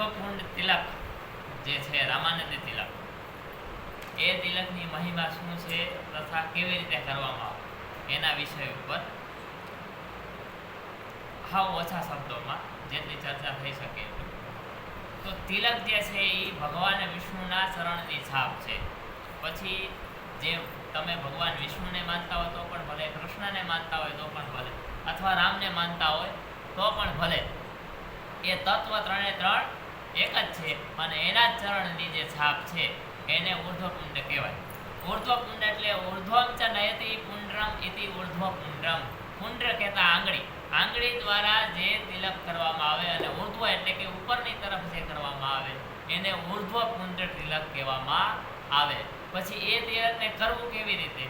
ઉર્ધ્વપુંડ તિલક જે છે, રામાનંદ તિલક. એ તિલકની મહિમા શું છે? તથા કેવી રીતે કરવામાં આવે? એના વિષય ઉપર હાવ ઓછા શબ્દોમાં જેટલી ચર્ચા થઈ શકે. તો તિલક જે છે એ ભગવાન વિષ્ણુના ચરણની છાપ છે. પછી જે તમે ભગવાન વિષ્ણુને માનતા હોય તો પણ ભલે, કૃષ્ણને માનતા હોય તો પણ ભલે, અથવા રામને માનતા હોય તો પણ ભલે. એ તત્વ ત્રણે ત્રણ એક જ છે, અને એના ચરણની જે છાપ છે, એને ઉર્ધ્વપુંડ કહેવાય. ઉર્ધ્વપુંડ એટલે ઉર્ધ્વમ ચ નયતિ પુંડ્રમ ઇતિ ઉર્ધ્વપુંડ્રમ પુંડ્ર કહેતા આંગળી. આંગળી દ્વારા જે તિલક કરવામાં આવે અને ઉર્ધ્વ એટલે કે ઉપરની તરફ જે કરવામાં આવે, એને ઉર્ધ્વપુંડ તિલક કહેવામાં આવે. પછી એ તિલકને કરવું કેવી રીતે?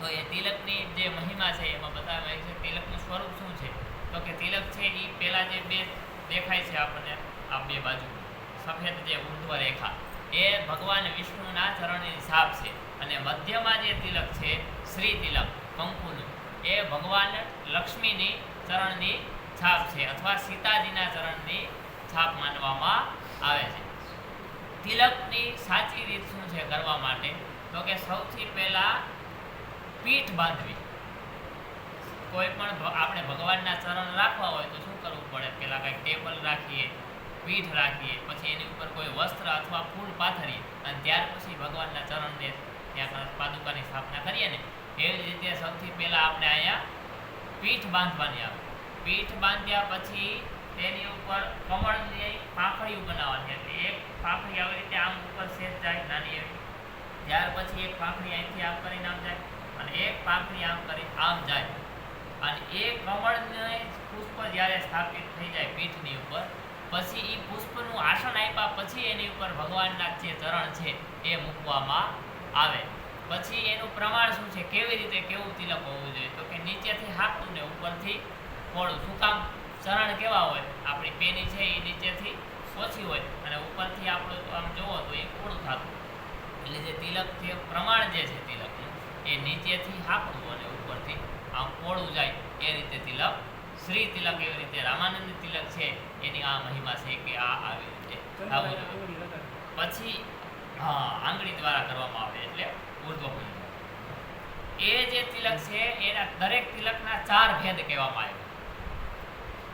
તો એ તિલકની જે મહિમા છે, એમાં બતાવે છે, તિલકનું સ્વરૂપ શું છે? તો કે તિલક છે એ પહેલાં જે બે દેખાય છે આપણને. આ બે બાજુ. સફેદ જે ઉર્ધ્વ રેખા એ ભગવાન વિષ્ણુના ચરણની છાપ છે અને મધ્યમાં જે તિલક છે, શ્રી તિલક, કંકુનું, એ ભગવાન લક્ષ્મીની ચરણની છાપ છે અથવા સીતાજીના ચરણની છાપ માનવામાં આવે છે. તિલકની સાચી રીત શું છે કરવા માટે? તો કે સૌથી પહેલા પીઠ બાંધવી. કોઈ પણ આપણે ભગવાનના ચરણ રાખવા હોય તો શું કરવું પડે? પહેલા કંઈક ટેબલ રાખીએ પીઠ રાખીએ. પછી એની ઉપર કોઈ વસ્ત્ર અથવા ફૂલ પાથરીએ અને ત્યાર પછી ભગવાનના ચરણને ત્યાં પાદુકાની સ્થાપના કરીએ ને. એવી રીતે સૌથી પહેલા આપણે અહીંયા પીઠ બાંધવાની આવે. પીઠ બાંધ્યા પછી તેની ઉપર કમળની પાંખડીઓ બનાવવાની એટલે એક પાંખડી આવી રીતે આમ ઉપર શેર જાય નાની એવી. ત્યાર પછી એક પાંખડી અહીંથી આમ કરીને આમ જાય અને એક પાંખડી આમ કરી આમ જાય. અને એ કમળને પુષ્પ જ્યારે સ્થાપિત થઈ જાય પીઠની ઉપર પછી એ પુષ્પનું આસન આપ્યા પછી એની ઉપર ભગવાનના જે ચરણ છે એ મૂકવામાં આવે. પછી એનું પ્રમાણ શું છે? કેવી રીતે કેવું તિલક હોવું જોઈએ? તો કે નીચેથી હાકું ને ઉપરથી પોળું શું કામ? ચરણ કેવા હોય? આપણી પેની છે એ નીચેથી ઓછી હોય અને ઉપરથી આપણું આમ જોવો તો એ પોળું થતું એટલે જે તિલક જે પ્રમાણ જે છે તિલકનું, એ નીચેથી હાકડું અને ઉપરથી આમ પોળું જાય. એ રીતે તિલક શ્રી તિલક એવી રીતે રામાનંદ તિલક છે એની આ મહિમા છે કે આ આવી રીતે પછી હા આંગળી દ્વારા કરવામાં આવે એટલે ઉર્ધ્વપુંજ એ જે તિલક છે એના દરેક તિલકના ચાર ભેદ કહેવામાં આવ્યા.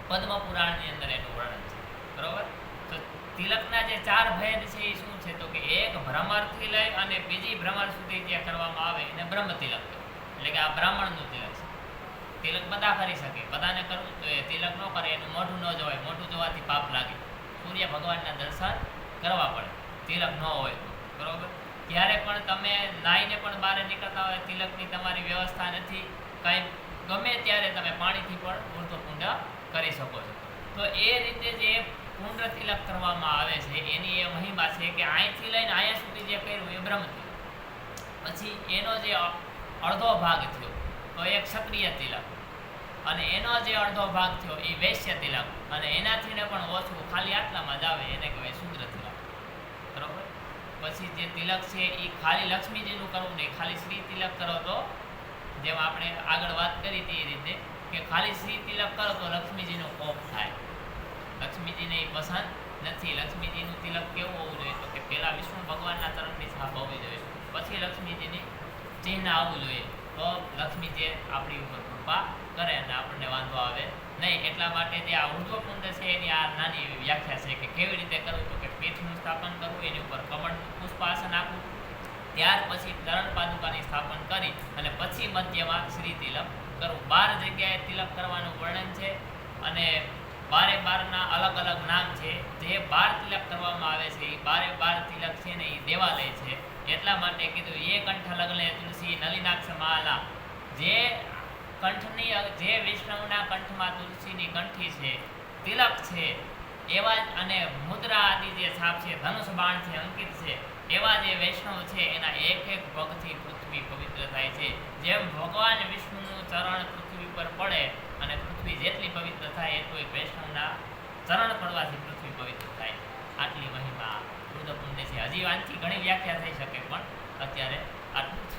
પદ્મ પુરાણની અંદર એનું વર્ણન છે. બરોબર? તો તિલકના જે ચાર ભેદ છે એ શું છે? તો કે એક ભ્રમરથી લઈ અને બીજી ભ્રમર સુધી જે કરવામાં આવે એને બ્રહ્મ તિલક એટલે કે આ બ્રાહ્મણનું તિલક છે. તિલક બધા કરી શકે. બધાને કરવું જોઈએ. તિલક ન કરે, એનું મોઢું ન જોવાય. મોઢું જોવાથી પાપ લાગે. સૂર્ય ભગવાનના દર્શન કરવા પડે. તિલક ન હોય બરોબર? ત્યારે પણ તમે નાઈને પણ બહાર નીકળતા હોય, તિલકની તમારી વ્યવસ્થા નથી, કાંઈ ગમે ત્યારે તમે પાણીથી પણ ઉર્ધ્વપુંડ કરી શકો છો. તો એ રીતે જે કુંડ તિલક કરવામાં આવે છે, એની એ મહિમા છે કે અહીંથી લઈને અહીંયા સુધી જે કર્યું એ બ્રહ્મ પછી એનો જે અડધો ભાગ થયો, તો એક સક્રિય તિલક. અને એનો જે અડધો ભાગ થયો એ વૈશ્ય તિલક. અને એનાથી ને પણ ઓછું, ખાલી આટલામાં જ આવે, એને કહેવાય શુદ્ર તિલક. બરોબર? પછી જે તિલક છે એ ખાલી લક્ષ્મીજીનું કરવું નહીં, ખાલી શ્રી તિલક કરો તો, જેમ આપણે આગળ વાત કરી હતી એ રીતે, કે ખાલી શ્રી તિલક કરો તો લક્ષ્મીજીનો કોપ થાય. લક્ષ્મીજીને એ પસંદ નથી. લક્ષ્મીજીનું તિલક કેવું હોવું જોઈએ? તો કે પહેલાં વિષ્ણુ ભગવાનના તરફની છાપ હોવી જોઈએ. પછી લક્ષ્મીજીની ચિહ્ન આવવું જોઈએ. તો લક્ષ્મી જે આપણી ઉપર કૃપા કરે અને આપણને વાંધો આવે. નહીં, એટલા માટે જે આ ઉર્ધ્વપુંડ છે, એની આ નાની એવી વ્યાખ્યા છે કે કેવી રીતે કરવું તો કે પીઠનું સ્થાપન કરવું, એની ઉપર કમળનું પુષ્પાસન આપવું. ત્યાર પછી તરણ પાદુકાની સ્થાપન કરી અને પછી મધ્યમાં શ્રી તિલક કરવું. બાર જગ્યાએ તિલક કરવાનું વર્ણન છે અને બારે બારના અલગ અલગ નામ છે. જે બાર તિલક કરવામાં આવે છે, એ બારે બાર તિલક છે ને એ દેવાલય છે. એટલા માટે કીધું, એ કંઠ લગલે તુલસી નલિનાક્ષ માલા જે કંઠની, જે વિષ્ણુના કંઠમાં તુલસીની કંઠી છે, તિલક છે, એવા અને મુદ્રા આદિ જે છાપ છે, ધનુષ બાણ છે, અંકિત છે, એવા જે વૈષ્ણવ છે, એના એક એક પગથી પૃથ્વી પવિત્ર થાય છે. જેમ ભગવાન વિષ્ણુનું ચરણ પૃથ્વી પર પડે અને પૃથ્વી જેટલી પવિત્ર થાય એટલું એક વૈષ્ણવના ચરણ પડવાથી પૃથ્વી પવિત્ર થાય. આટલી મહિમા બુદ્ધ પુણ્ય છે હજી વાંચી ઘણી વ્યાખ્યા થઈ શકે, પણ અત્યારે આટલું જ.